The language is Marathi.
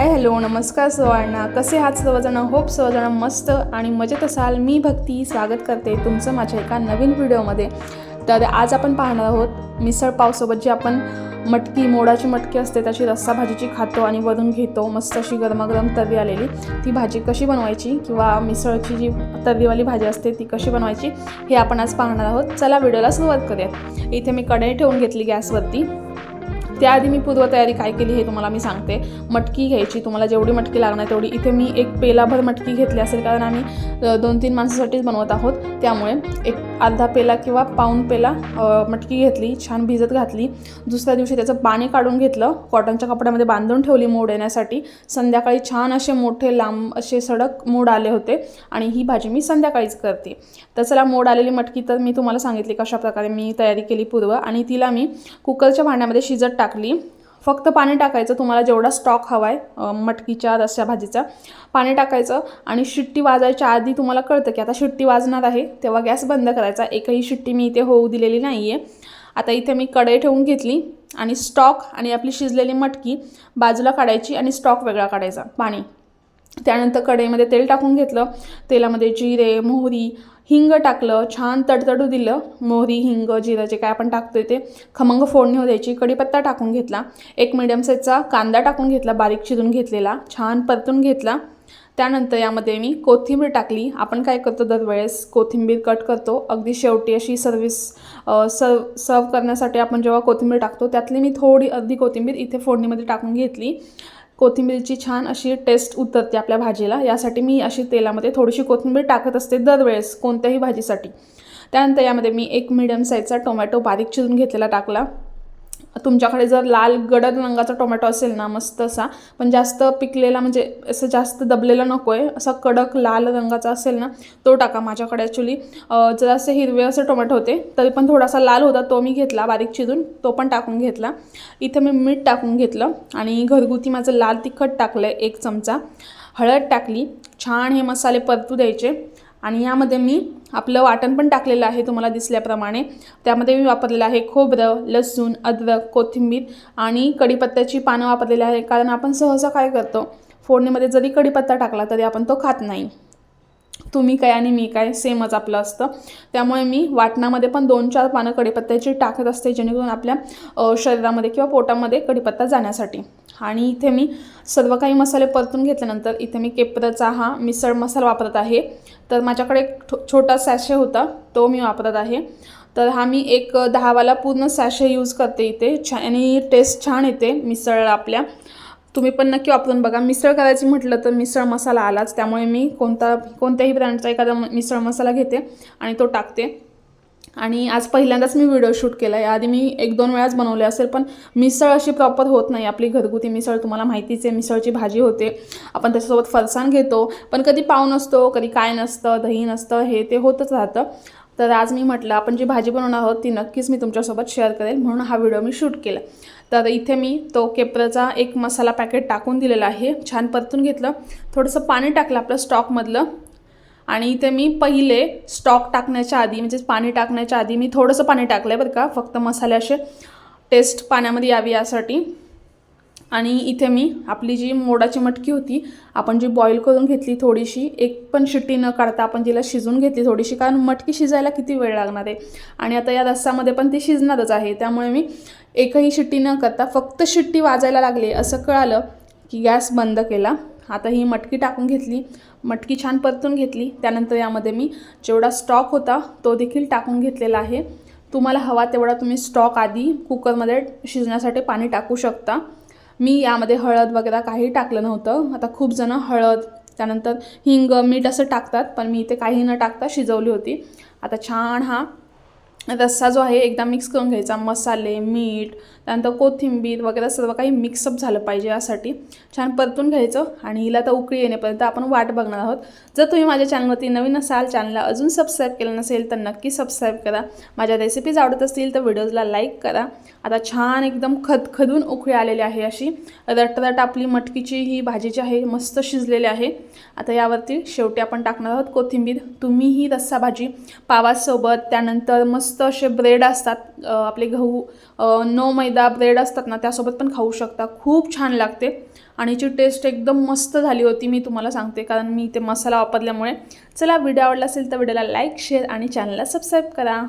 ए हॅलो नमस्कार सर्वांना कसे आहात सर्वजण? होप सर्वजण मस्त आणि मजेत असाल. मी भक्ती स्वागत करते तुमचं माझ्या एका नवीन व्हिडिओमध्ये. तर आज आपण पाहणार आहोत मिसळ पावसोबत जी आपण मटकी मोडाची मटकी असते त्याची रस्सा भाजीची खातो आणि वरून घेतो. मस्त अशी गरमागरम तर्री आलेली. ती भाजी कशी बनवायची किंवा मिसळची जी तर्रीवाली भाजी असते ती कशी बनवायची हे आपण आज पाहणार आहोत. चला व्हिडिओला सुरुवात करूयात. इथे मी कढई ठेवून घेतली गॅसवरती. त्याआधी मी पूर्वतयारी काय केली हे तुम्हाला मी सांगते. मटकी घ्यायची तुम्हाला जेवढी मटकी लागणार तेवढी. इथे मी एक पेलाभर मटकी घेतली असेल कारण आम्ही दोन तीन माणसासाठीच बनवत आहोत. त्यामुळे एक अर्धा पेला किंवा पाऊण पेला मटकी घेतली छान भिजत घातली. दुसऱ्या दिवशी त्याचं पाणी काढून घेतलं कॉटनच्या कपड्यामध्ये बांधून ठेवली मोड येण्यासाठी. संध्याकाळी छान असे मोठे लांब असे सडक मोड आले होते आणि ही भाजी मी संध्याकाळीच करते. तर चला मोड आलेली मटकी तर मी तुम्हाला सांगितली कशाप्रकारे मी तयारी केली पूर्व आणि तिला मी कुकरच्या भांड्यामध्ये शिजत टाक टाकली. फक्त पाणी टाकायचं तुम्हाला जेवढा स्टॉक हवा आहे मटकीच्या रस्सा भाजीचा पाणी टाकायचं आणि शिट्टी वाजायच्या आधी तुम्हाला कळतं की आता शिट्टी वाजणार आहे तेव्हा गॅस बंद करायचा. एकही शिट्टी मी इथे होऊ दिलेली नाही आहे आता इथे मी कढई ठेवून घेतली आणि स्टॉक आणि आपली शिजलेली मटकी बाजूला काढायची आणि स्टॉक वेगळा काढायचा पाणी. त्यानंतर कढईमध्ये तेल टाकून घेतलं. तेलामध्ये जिरे मोहरी हिंग टाकलं छान तडतडू दिलं. मोहरी हिंग जिरं जे काय आपण टाकतोय ते खमंग फोडणी हो द्यायची. कढीपत्ता टाकून घेतला. एक मिडियम साईजचा कांदा टाकून घेतला बारीक चिरून घेतलेला. छान परतून घेतला. त्यानंतर यामध्ये मी कोथिंबीर टाकली. आपण काय करतो दरवेळेस? कोथिंबीर कट करतो. अगदी शेवटी अशी सर्विस सर्व सर्व करण्यासाठी आपण जेव्हा कोथिंबीर टाकतो त्यातली मी थोडी अर्धी कोथिंबीर इथे फोडणीमध्ये टाकून घेतली. कोथिंबीरची छान अशी टेस्ट उतरते आपल्या भाजीला. यासाठी मी अशी तेलामध्ये थोडीशी कोथिंबीर टाकत असते दरवेळेस कोणत्याही भाजीसाठी. त्यानंतर यामध्ये मी एक मिडियम साईजचा टोमॅटो बारीक चिरून घेतलेला टाकला. तुमच्याकडे जर लाल गडद रंगाचा टोमॅटो असेल ना मस्त असा पण जास्त पिकलेला म्हणजे असं जास्त दबलेला नको आहे असा कडक लाल रंगाचा असेल ना तो टाका माझ्याकडे ॲक्च्युली जर असे हिरवे असे टोमॅटो होते तरी पण थोडासा लाल होता तो मी घेतला बारीक चिरून तो पण टाकून घेतला. इथं मी मीठ टाकून घेतलं आणि घरगुती माझं लाल तिखट टाकलं आहे एक चमचा. हळद टाकली छान हे मसाले परतू द्यायचे. आणि यामध्ये मी आपलं वाटण पण टाकलेलं आहे तुम्हाला दिसल्याप्रमाणे. त्यामध्ये मी वापरलेलं आहे खोबरं लसूण अद्रक कोथिंबीर आणि कढीपत्त्याची पानं वापरलेली आहे. कारण आपण सहसा काय करतो फोडणीमध्ये जरी कढीपत्ता टाकला तरी आपण तो खात नाही. तुम्ही काय आणि मी काय सेमच आपलं असतं. त्यामुळे मी वाटणामध्ये पण दोन चार पानं कढीपत्त्याची टाकत असते जेणेकरून आपल्या शरीरामध्ये किंवा पोटामध्ये कढीपत्ता जाण्यासाठी. आणि इथे मी सर्व काही मसाले परतून घेतल्यानंतर इथे मी केपराचा हा मिसळ मसाला वापरत आहे. तर माझ्याकडे एक ठो- छोटा सॅशे होता तो मी वापरत आहे. तर हा मी एक दहावाला पूर्ण सॅशे यूज करते इथे. छान आणि टेस्ट छान येते मिसळ आपल्या. तुम्ही पण नक्की वापरून बघा. मिसळ करायची म्हटलं तर मिसळ मसाला आलाच. त्यामुळे मी कोणता कोणत्याही ब्रँडचा एखादा मिसळ मसाला घेते आणि तो टाकते. आणि आज पहिल्यांदाच मी व्हिडिओ शूट केला आहे आधी मी एक दोन वेळाच बनवले असेल पण मिसळ अशी प्रॉपर होत नाही. आपली घरगुती मिसळ तुम्हाला माहितीच आहे. मिसळची भाजी होते. आपण त्याच्यासोबत फरसाण घेतो. पण कधी पाव नसतो कधी काय नसतं दही नसतं हे ते होतच राहतं. तर आज मी म्हटलं आपण जी भाजी बनवणार आहोत ती नक्कीच मी तुमच्यासोबत शेअर करेल. म्हणून हा व्हिडिओ मी शूट केला. तर इथे मी तो केपराचा एक मसाला पॅकेट टाकून दिलेला आहे. छान परतून घेतलं. थोडंसं पाणी टाकलं आपलं स्टॉकमधलं आणि इथे मी पहिले स्टॉक टाकण्याच्या आधी म्हणजे पाणी टाकण्याच्या आधी मी थोडंसं पाणी टाकलं आहे बरं का. फक्त मसाले असे टेस्ट पाण्यामध्ये यावी यासाठी. आणि इथे मी आपली जी मोडाची मटकी होती आपण जी बॉईल करून घेतली थोडीशी एक पण शिट्टी न काढता आपण तिला शिजून घेतली थोडीशी कारण मटकी शिजायला किती वेळ लागणार आहे? आणि आता या रस्सामध्ये पण ती शिजणारच आहे त्यामुळे मी एकही शिट्टी न करता फक्त शिट्टी वाजायला लागली असं कळालं की गॅस बंद केला. आता ही मटकी टाकून घेतली मटकी छान परतून घेतली त्यानंतर यामध्ये मी जेवढा स्टॉक होता तो देखील टाकून घेतलेला आहे. तुम्हाला हवा तेवढा तुम्ही स्टॉक आधी कुकरमध्ये शिजण्यासाठी पाणी टाकू शकता. मी यामध्ये हळद वगैरे काही टाकलं नव्हतं. आता खूप जणं हळद त्यानंतर हिंग मीठ असं टाकतात पण मी इथे काही न टाकता शिजवली होती. आता छान हा रस्सा जो आहे एकदा मिक्स करून घ्यायचा. मसाले मीठ त्यानंतर कोथिंबीर वगैरे सर्व काही मिक्सअप झालं पाहिजे यासाठी. छान परतून घ्यायचं आणि हिला तर उकळी येण्यापर्यंत आपण वाट बघणार आहोत. जर तुम्ही माझ्या चॅनलवरती नवीन असाल चॅनलला अजून सबस्क्राईब केलं नसेल तर नक्की सबस्क्राईब करा. माझ्या रेसिपीज आवडत असतील तर व्हिडिओजला लाईक करा. आता छान एकदम खदखदून उकळी आलेली आहे अशी. रटरट आपली मटकीची ही भाजी जी आहे मस्त शिजलेली आहे. आता यावरती शेवटी आपण टाकणार आहोत कोथिंबीर. तुम्ही ही रस्सा भाजी पावासोबत त्यानंतर मस्त मस्त असे ब्रेड असतात आपले गहू नो मैदा ब्रेड असतात ना त्यासोबत पण खाऊ शकता. खूप छान लागते आणि याची टेस्ट एकदम मस्त झाली होती मी तुम्हाला सांगते. कारण मी ते मसाला वापरल्यामुळे. चला व्हिडिओ आवडला असेल तर व्हिडिओला लाईक शेअर आणि चॅनलला सबस्क्राईब करा.